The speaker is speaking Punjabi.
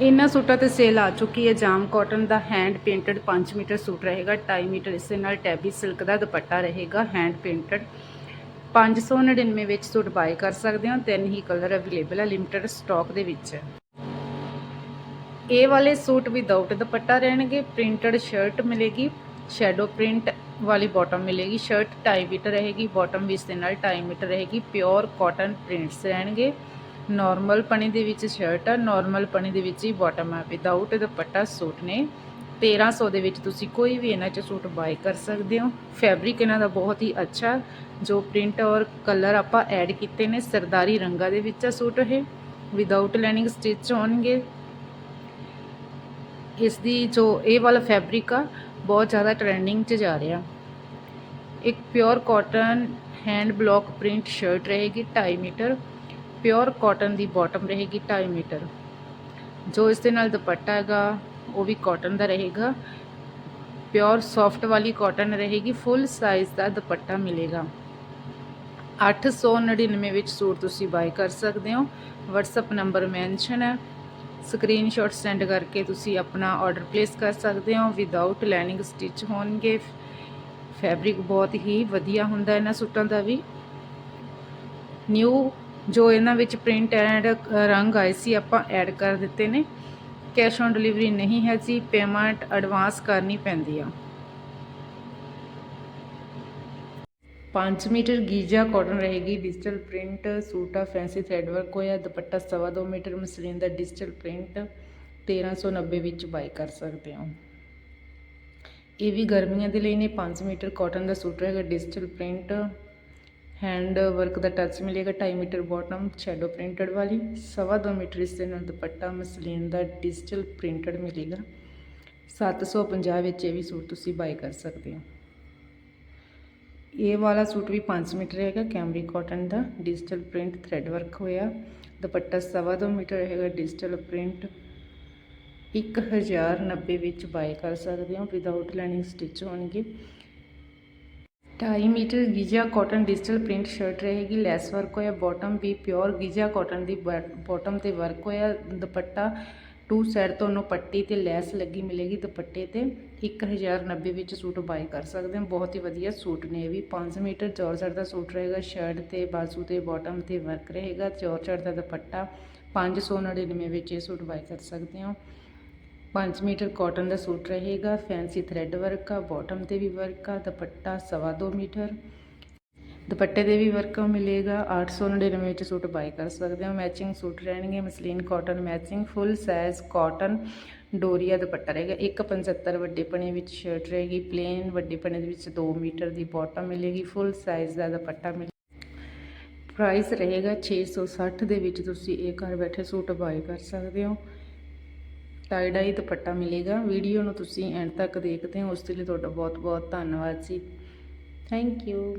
ਇਹਨਾਂ ਸੂਟਾਂ ਤੇ ਸੇਲ ਆ ਚੁੱਕੀ ਹੈ। ਜਾਮ ਕਾਟਨ ਦਾ ਹੈਂਡ ਪੇਂਟਡ 5 ਮੀਟਰ ਸੂਟ ਰਹੇਗਾ। 2.5 ਮੀਟਰ ਇਸੇ ਨਾਲ ਟੈਬੀ ਸਿਲਕ ਦਾ ਦੁਪੱਟਾ ਰਹੇਗਾ। ਹੈਂਡ ਪੇਂਟਡ 599 ਵਿੱਚ ਸੂਟ ਬਾਏ ਕਰ ਸਕਦੇ ਹੋ। ਤਿੰਨ ਹੀ ਕਲਰ ਅਵੇਲੇਬਲ ਹੈ ਲਿਮਟਿਡ ਸਟਾਕ ਦੇ ਵਿੱਚ। ਇਹ ਵਾਲੇ ਸੂਟ ਵਿਦਆਊਟ ਦੁਪੱਟਾ ਰਹਿਣਗੇ। ਪ੍ਰਿੰਟਡ ਸ਼ਰਟ ਮਿਲੇਗੀ। ਸ਼ੈਡੋ ਪ੍ਰਿੰਟ ਵਾਲੀ ਬਾਟਮ ਮਿਲੇਗੀ। ਸ਼ਰਟ 2.5 ਮੀਟਰ ਰਹੇਗੀ। ਬਾਟਮ ਵੀ ਇਸ ਦੇ ਨਾਲ 2.5 ਮੀਟਰ ਰਹੇਗੀ। ਪਿਓਰ ਕਾਟਨ ਪ੍ਰਿੰਟਸ ਰਹਿਣਗੇ। ਨਾਰਮਲ ਪਣੀ ਦੇ ਵਿੱਚ ਸ਼ਰਟ ਆ ਨਾਰਮਲ ਪਣੀ ਦੇ ਵਿੱਚ ਹੀ ਬਾਟਮ ਆ ਵਿਦਆਊਟ ਦੁਪੱਟਾ ਸੂਟ ਨੇ। 1300 ਦੇ ਵਿੱਚ ਤੁਸੀਂ ਕੋਈ ਵੀ ਇਹਨਾਂ 'ਚ ਸੂਟ ਬਾਏ ਕਰ ਸਕਦੇ ਹੋ। ਫੈਬਰਿਕ ਇਹਨਾਂ ਦਾ ਬਹੁਤ ਹੀ ਅੱਛਾ, ਜੋ ਪ੍ਰਿੰਟ ਔਰ ਕਲਰ ਆਪਾਂ ਐਡ ਕੀਤੇ ਨੇ, ਸਰਦਾਰੀ ਰੰਗਾਂ ਦੇ ਵਿੱਚ ਆ ਸੂਟ ਇਹ। ਵਿਦਆਊਟ ਲਾਈਨਿੰਗ ਸਟਿਚ ਹੋਣਗੇ। ਇਸ ਦੀ ਜੋ ਇਹ ਵਾਲਾ ਫੈਬਰਿਕ ਆ, ਬਹੁਤ ਜ਼ਿਆਦਾ ਟ੍ਰੈਂਡਿੰਗ 'ਚ ਜਾ ਰਿਹਾ। ਇੱਕ pure cotton hand block print shirt ਰਹੇਗੀ 2.5 ਮੀਟਰ। ਪਿਓਰ ਕਾਟਨ ਦੀ ਬਾਟਮ ਰਹੇਗੀ 2.5 ਮੀਟਰ। ਜੋ ਇਸ ਦੇ ਨਾਲ ਦੁਪੱਟਾ ਹੈਗਾ, ਉਹ ਵੀ ਕਾਟਨ ਦਾ ਰਹੇਗਾ। ਪਿਓਰ ਸੌਫਟ ਵਾਲੀ ਕਾਟਨ ਰਹੇਗੀ ਫੁੱਲ ਸਾਈਜ਼ ਦਾ ਦੁਪੱਟਾ ਮਿਲੇਗਾ। 899 ਵਿੱਚ ਸੂਟ ਤੁਸੀਂ ਬਾਈ ਕਰ ਸਕਦੇ ਹੋ। WhatsApp ਨੰਬਰ ਮੈਂਸ਼ਨ ਹੈ। ਸਕਰੀਨਸ਼ਾਟ ਸੈਂਡ ਕਰਕੇ ਤੁਸੀਂ ਆਪਣਾ ਆਰਡਰ ਪਲੇਸ ਕਰ ਸਕਦੇ ਹੋ। ਵਿਦਆਊਟ ਲਾਈਨਿੰਗ ਸਟਿਚ ਹੋਣਗੇ। ਫੈਬਰਿਕ ਬਹੁਤ ਹੀ ਵਧੀਆ ਹੁੰਦਾ ਇਹਨਾਂ ਸੂਟਾਂ ਦਾ ਵੀ। ਨਿਊ ਜੋ ਇਹਨਾਂ ਵਿੱਚ ਪ੍ਰਿੰਟ ਐਂਡ ਰੰਗ ਆਏ ਸੀ, ਆਪਾਂ ਐਡ ਕਰ ਦਿੱਤੇ ਨੇ। ਕੈਸ਼ ਔਨ ਡਿਲੀਵਰੀ ਨਹੀਂ ਹੈ ਜੀ ਪੇਮੈਂਟ ਐਡਵਾਂਸ ਕਰਨੀ ਪੈਂਦੀ ਆ। 5 ਮੀਟਰ ਗੀਜਾ ਕਾਟਨ ਰਹੇਗੀ ਡਿਜੀਟਲ ਪ੍ਰਿੰਟ ਸੂਟ ਆ ਫੈਂਸੀ ਥ੍ਰੈਡ ਵਰਕ ਹੋਇਆ, ਦੁਪੱਟਾ ਸਵਾ ਦੋ ਮੀਟਰ ਮਸਲੀਨ ਦਾ ਡਿਜੀਟਲ ਪ੍ਰਿੰਟ 1390 ਵਿੱਚ ਬਾਈ ਕਰ ਸਕਦੇ ਹੋ। ਇਹ ਵੀ ਗਰਮੀਆਂ ਦੇ ਲਈ ਨੇ 5 ਮੀਟਰ ਕਾਟਨ ਦਾ ਸੂਟ ਰਹੇਗਾ ਡਿਜੀਟਲ ਪ੍ਰਿੰਟ ਹੈਂਡ ਵਰਕ ਦਾ ਟੱਚ ਮਿਲੇਗਾ 2.5 ਮੀਟਰ ਬਾਟਮ ਸ਼ੈਡੋ ਪ੍ਰਿੰਟਡ ਵਾਲੀ, ਸਵਾ ਦੋ ਮੀਟਰ ਇਸ ਦੇ ਨਾਲ ਦੁਪੱਟਾ ਮਸਲੀਨ ਦਾ ਡਿਜੀਟਲ ਪ੍ਰਿੰਟਡ ਮਿਲੇਗਾ। 750 ਵਿੱਚ ਇਹ ਵੀ ਸੂਟ ਤੁਸੀਂ ਬਾਈ ਕਰ ਸਕਦੇ ਹੋ। ਇਹ ਵਾਲਾ ਸੂਟ ਵੀ 5 ਮੀਟਰ ਹੈਗਾ ਕੈਮਰੀ ਕਾਟਨ ਦਾ ਡਿਜੀਟਲ ਪ੍ਰਿੰਟ ਥ੍ਰੈਡ ਵਰਕ ਹੋਇਆ। ਦੁਪੱਟਾ ਸਵਾ ਦੋ ਮੀਟਰ ਹੈਗਾ ਡਿਜੀਟਲ ਪ੍ਰਿੰਟ 1090 ਵਿੱਚ ਬਾਈ ਕਰ ਸਕਦੇ ਹੋ ਵਿਦਆਊਟ ਲਾਈਨਿੰਗ ਸਟਿਚ ਹੋਣਗੇ। 2.5 metre Giza cotton digital print shirt ਰਹੇਗੀ, ਲੈਸ ਵਰਕ ਹੋਇਆ, ਬਾਟਮ ਵੀ ਪਿਓਰ ਗੀਜਾ ਕਾਟਨ ਦੀ ਬਾਟਮ ਤੇ ਵਰਕ ਹੋਇਆ, ਦੁਪੱਟਾ ਟੂ ਸਾਈਡ ਤੋਂ ਉਹਨੂੰ ਪੱਟੀ ਤੇ ਲੈਸ ਲੱਗੀ ਮਿਲੇਗੀ, ਦੁਪੱਟੇ ਤੇ 1090 ਵਿੱਚ ਸੂਟ ਬਾਈ ਕਰ ਸਕਦੇ ਹੋ, ਬਹੁਤ ਹੀ ਵਧੀਆ ਸੂਟ ਨੇ ਇਹ ਵੀ 5 ਮੀਟਰ ਜੋਰਜਟ ਦਾ ਸੂਟ ਰਹੇਗਾ, ਸ਼ਰਟ ਤੇ ਬਾਜ਼ੂ ਤੇ ਬਾਟਮ ਤੇ ਵਰਕ ਰਹੇਗਾ ਜੋਰਜਟ ਦਾ ਦੁਪੱਟਾ 599 ਵਿੱਚ ਇਹ ਸੂਟ ਬਾਈ ਕਰ ਸਕਦੇ ਹੋ। 5 ਮੀਟਰ ਕਾਟਨ ਦਾ ਸੂਟ ਰਹੇਗਾ, ਫੈਂਸੀ ਥ੍ਰੈਡ ਵਰਕ ਆ ਬਾਟਮ ਤੇ ਵੀ ਵਰਕ ਆ ਦੁਪੱਟਾ ਸਵਾ ਦੋ ਮੀਟਰ। ਦੁਪੱਟੇ ਦੇ ਵੀ ਵਰਕ ਮਿਲੇਗਾ 899 ਵਿੱਚ ਸੂਟ ਬਾਈ ਕਰ ਸਕਦੇ ਹੋ। ਮੈਚਿੰਗ ਸੂਟ ਰਹਿਣਗੇ, muslin cotton matching, full size cotton doriya dupatta ਰਹੇਗਾ। 175 ਵੱਡੇ ਪਣੇ ਵਿੱਚ ਸ਼ਰਟ ਰਹੇਗੀ, ਪਲੇਨ ਵੱਡੇ ਪਣੇ ਦੇ ਵਿੱਚ 2 ਮੀਟਰ ਦੀ ਬਾਟਮ ਮਿਲੇਗੀ, ਫੁੱਲ ਸਾਈਜ਼ ਦਾ ਦੁਪੱਟਾ ਮਿਲੇ ਪ੍ਰਾਈਸ ਰਹੇਗਾ 660 ਦੇ ਵਿੱਚ ਤੁਸੀਂ ਇਹ ਘਰ ਬੈਠੇ ਸੂਟ ਬਾਈ ਕਰ ਸਕਦੇ ਹੋ। ਟਾਈ ਡਾਈ ਦੁਪੱਟਾ ਮਿਲੇਗਾ। ਵੀਡੀਓ ਨੂੰ ਤੁਸੀਂ ਐਂਡ ਤੱਕ ਦੇਖਦੇ ਹੋ। ਉਸ ਦੇ ਲਈ ਤੁਹਾਡਾ ਬਹੁਤ ਬਹੁਤ ਧੰਨਵਾਦ ਜੀ। Thank you